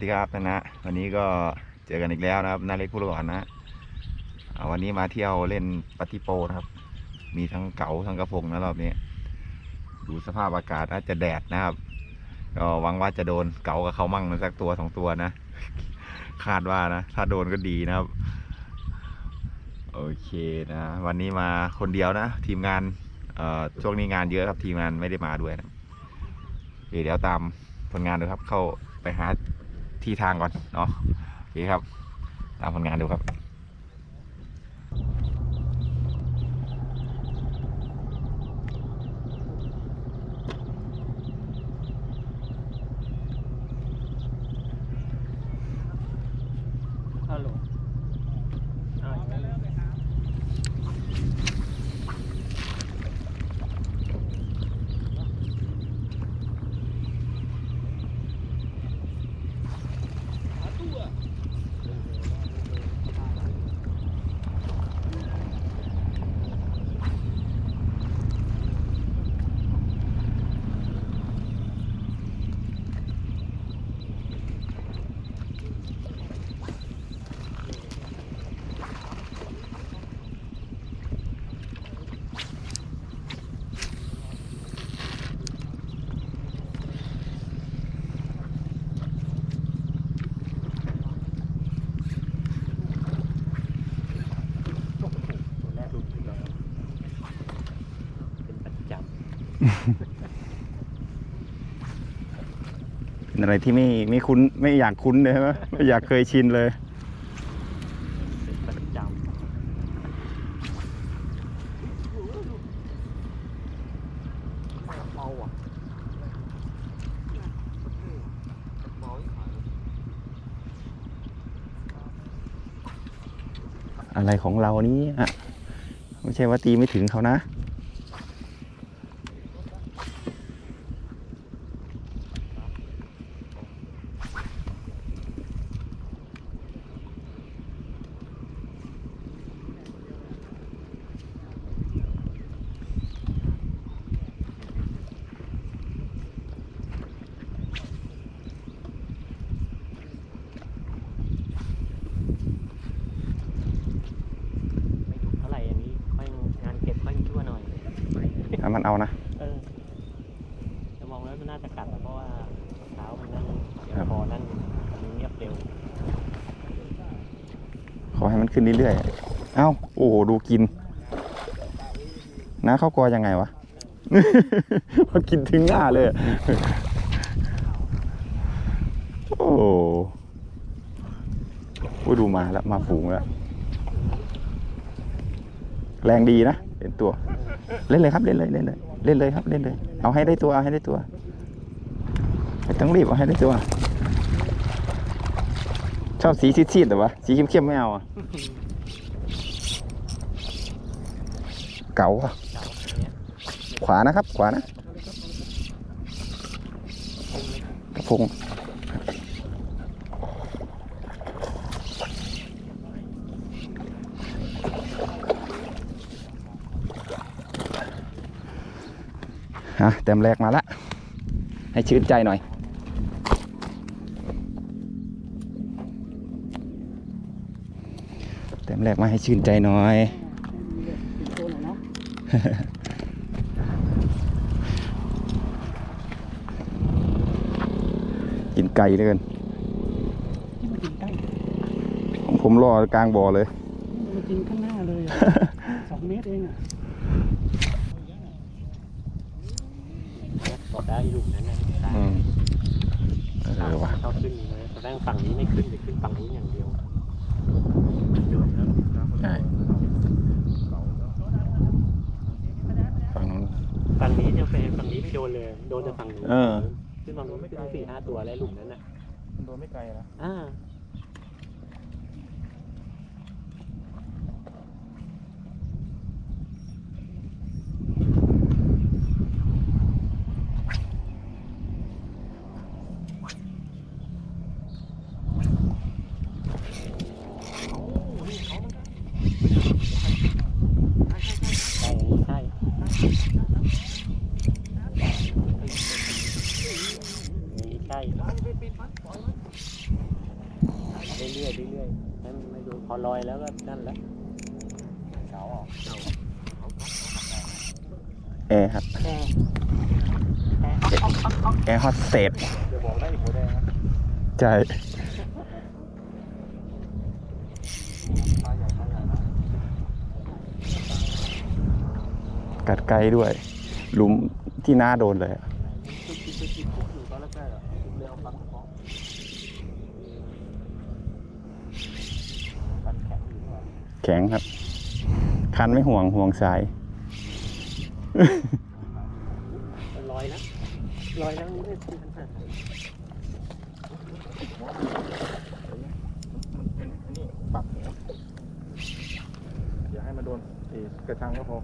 วัสดีครับนะนะวันนี้ก็เจอกันอีกแล้วนะครับนาเล็กผู้หลอนนะวันนี้มาเที่ยวเล่นปฏิโปนะครับ มีทั้งเก๋าทั้งกระพงนะรอบนี้ดูสภาพอากาศอาจจะแดดนะครับ ก็หวังว่าจะโดนเก๋ากับเขามั่งสักตัวสองตัวนะคาดว่านะ ถ้าโดนก็ดีนะครับ โอเคนะ วันนี้มาคนเดียวนะ ทีมงานเอ่อช่วงนี้งานเยอะครับทีมงานไม่ได้มาด้วยนะโอเคเดี๋ยวตามผลงานดูครับเข้าไปหา ที่ทางก่อนเนาะโอเคครับตามผลงานดูครับ ฮัลโหลอ่าอย่างนั้นเลย ตัวแรกหลุดไปแล้วเป็นประจ เป็น อะไรที่ไม่ไม่คุ้นไม่อยากคุ้นเลยใช่ไหมไม่อยากเคยชินเลยอะอะไรของเรานี้อะไม่ใช่ว่าตีไม่ถึงเขานะ ไม่ถูกเท่าไหร่อันนี้ค่อยงานเก็บค่อยชั่วหน่อย ถ้ามันเอานะ เออจะมองแล้วมันน่าจะกัดนะเพราะว่าเท้ามันนั่นเดี๋ยว ครับ คอนั่นอันนี้เงียบเร็ว ขอให้มันขึ้นเรื่อยๆ เอ้า โอ้โห ดูกิน นะเข้ากอยังไงวะมากินถึงหน้าเลยอะโอ้โหโอ้ดูมาแล้ว มาฝูงแล้ว แรงดีนะเป็นตัว เล่นเลยครับ เล่นเลย เล่นเลย เล่นเลยครับ เล่นเลย เอาให้ได้ตัว เอาให้ได้ตัวไม่ต้องรีบเอาให้ได้ตัว ชอบสีซีดๆแต่วะสีเข้มๆไม่เอาอะเก๋าอะขวานะครับ ขวานะกระพงฮะเต็มแรกมาละให้ชื่นใจหน่อย ต็มแรกมาให้ชื่นใจหน่อย กินไก่เลยกันมากินใกล้ของผมรอกลางบ่อเลยมากินข้างหน้าเลยอะสองเมตรเองอะกดได้หลุมนั้นนะได้อืมเออว่ะเข้าขึ้นเลยตอนแรกฝั่งนี้ไม่ขึ้นจะขึ้นฝั่งนู้นอย่างเดียว ใช่ฝั่งนู้น ฝั่งนี้จะเป็นฝั่งนี้ไม่โดนเลย โดนแต่ฝั่งนู้นเออ ขึ้นฝั่งนู้นขึ้นสี่ห้าตัวแล้วหลุมนั้นน่ะมันโดนไม่ไกลนะอ่าใช่ใช่นี่ใช่ รื่อยๆเรื่อยๆให้มันไม่ดูพอ ลอยแล้วก็นั่นแหละเก๋าออกแอร์ครับแค่แค่อ๊อกอ๊อกอ๊อกอ๊อกแอร์ฮอตเซตเดี๋ยวบอกได้อีกหัวแดงนะใช่ปลาใหญ่ปลาใหญ่นะกัดไกลด้วยหลุมที่หน้าโดนเลยอะ จิ๊กจิ๊กจิ๊กจิ๊กอยู่ตอนแรกๆอะเร็วปันของปันแข็งอยู่ด้วย แข็งครับ คันไม่ห่วงห่วงสายลอยนะลอยแล้วนี่ไม่เป็นปัญหามันเป็นอันนี้ปรับอย่าให้มาโดนกระชังก็พอ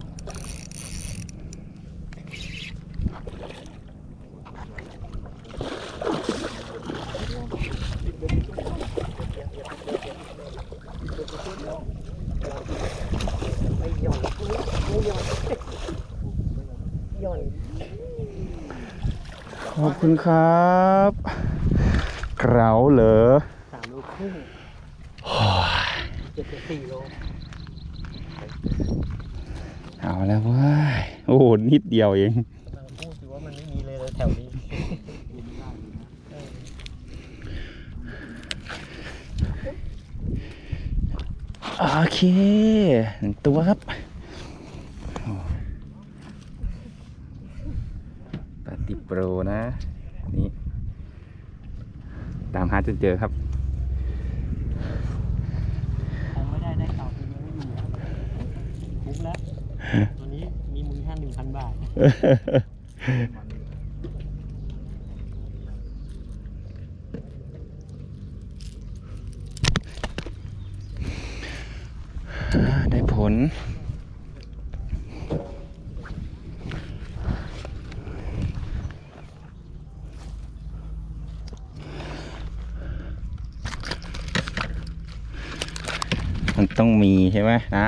ไม่หย่อนไม่หย่อนหย่อน ขอบคุณครับเกราเหรอสามโลครึ่งเจ็ดสิบสี่โลเอาแล้วเว้ยโอ้โหนิดเดียวเองเราพูดสิว่ามันไม่มีเลยเลยแถวนี้เออโอเคหนึ่งตัวครับ ปฏิโปรนะนี่ตามหาจนเจอครับคงไม่ได้ได้เก่าทีเดียวไม่อยู่แล้วคุ้มแล้ววันนี้มีมูลค่าหนึ่งพันบาทอ่าได้ผล ต้องมีใช่ไหมนะ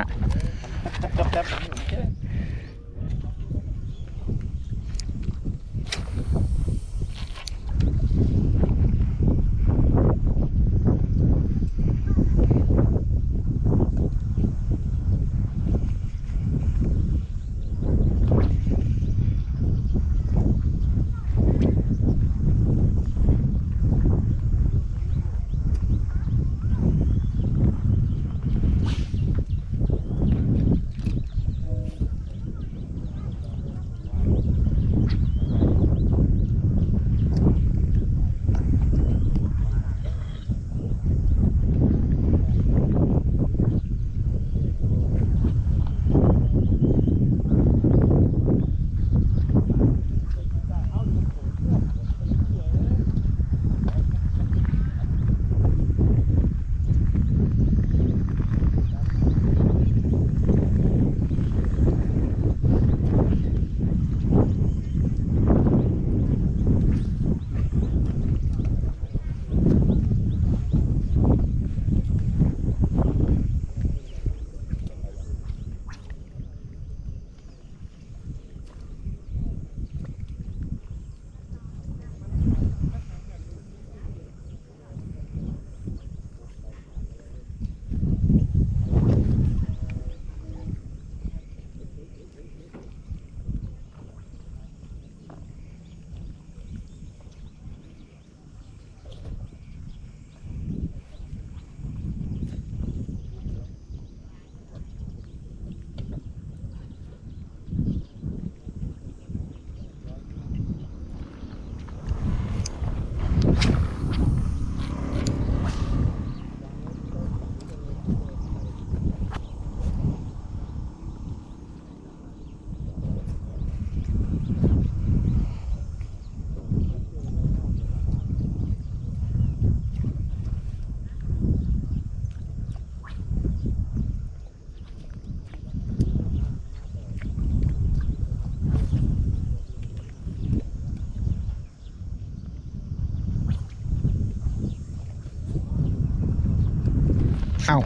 อ้า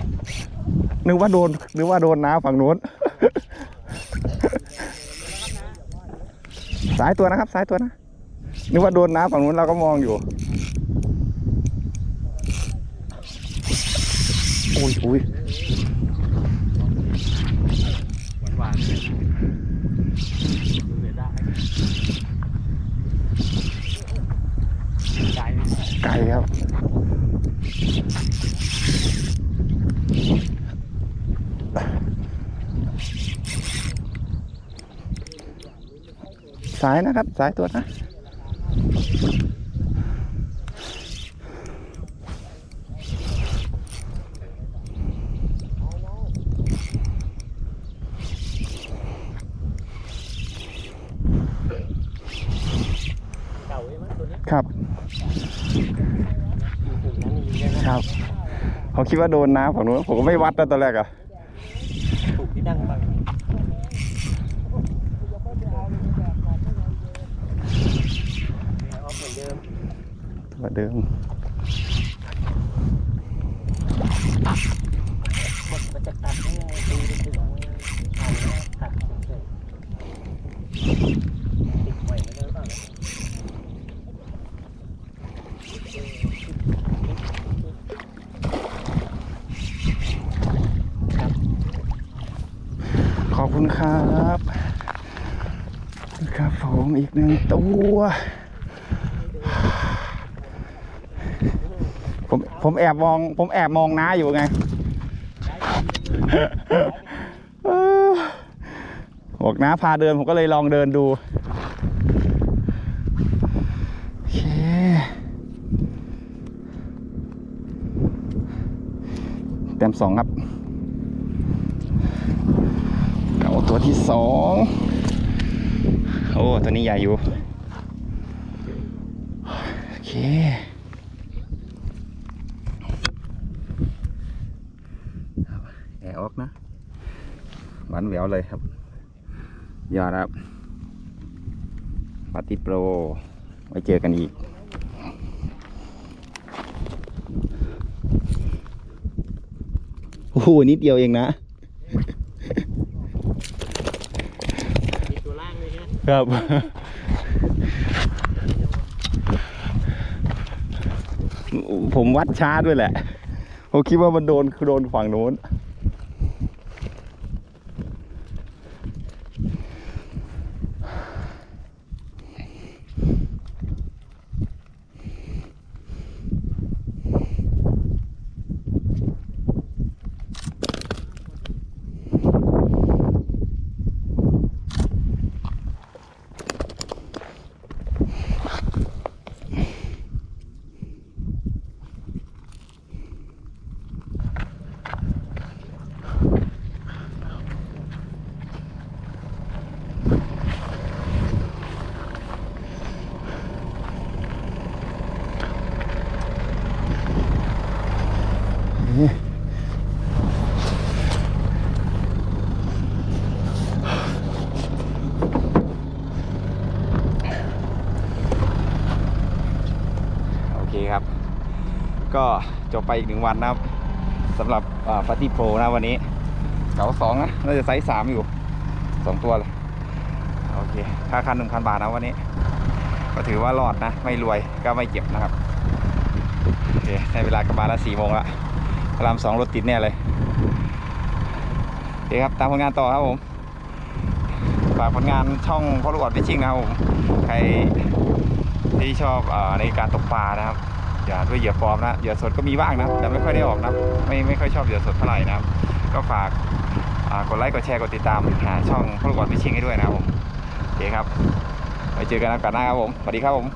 นึกว่าโดนนึกว่าโดนน้าฝั่งนู้น สายตัวนะครับ สายตัวนะนึกว่าโดนน้าฝั่งนู้นเราก็มองอยู่โอ้ยโอ้ยหวานๆไก่ครับ สายนะครับ สายตัวนะครับครับเขาคิดว่าโดนน้ำฝั่งนู้นผมก็ไม่วัดนะตอนแรกอะ กลุ่มที่นั่งฝั่งนี้เนี่ยเอาเหมือนเดิม วเดิมมันจะตัดให้ไงตีไปถึงเอาแล้วตัดเฉยๆติดไว้ไม่ได้หรือเปล่าเนี่ยขอบคุณครับ ครับผมอีกหนึ่งตัว ผมแอบมอง ผมแอบมองน้าอยู่ไง บอกน้าพาเดินผมก็เลยลองเดินดูโอเคเต็มสองครับเก่าตัวที่สองโอ้ ตัวนี้ใหญ่อยู่ โอเค แอร์ออกนะ หวานแหววเลยครับ ยอดครับปาติโปร ไว้เจอกันอีกโอ้โหนิดเดียวเองนะมีตัวล่างเลยนะครับ ผมวัดช้าด้วยแหละ ผมคิดว่ามันโดนโดนฝั่งโน้น โอเคครับ ก็ จบไปอีกหนึ่งวันนะครับสำหรับปาร์ตี้โปรนะวันนี้เก๋าสองนะน่าจะไซส์สามอยู่สองตัวเลยโอเคค่าคันหนึ่งพันบาทนะวันนี้ ก็ถือว่ารอดนะ ไม่รวยก็ไม่เจ็บนะครับโอเคในเวลากลับานละสี่โมงละพระรามสองรถติดแน่เลยโอเคครับตามผลงานต่อครับผมฝากผลงานช่องพ่อลูกออดฟิชชิงนะครับผมใครที่ชอบอในการตกปลานะครับ อย่าด้วยเหยื่อปลอมนะเหยื่อสดก็มีบ้างนะ แต่ไม่ค่อยได้ออกนะ ไม่ไม่ค่อยชอบเหยื่อสดเท่าไหร่นะก็ฝากกดไลค์กดแชร์กดติดตามหาช่องพลกรฟิชชิงให้ด้วยนะครับผมโอเคครับไว้เจอกันโอกาสหน้าครับผมสวัสดีครับผม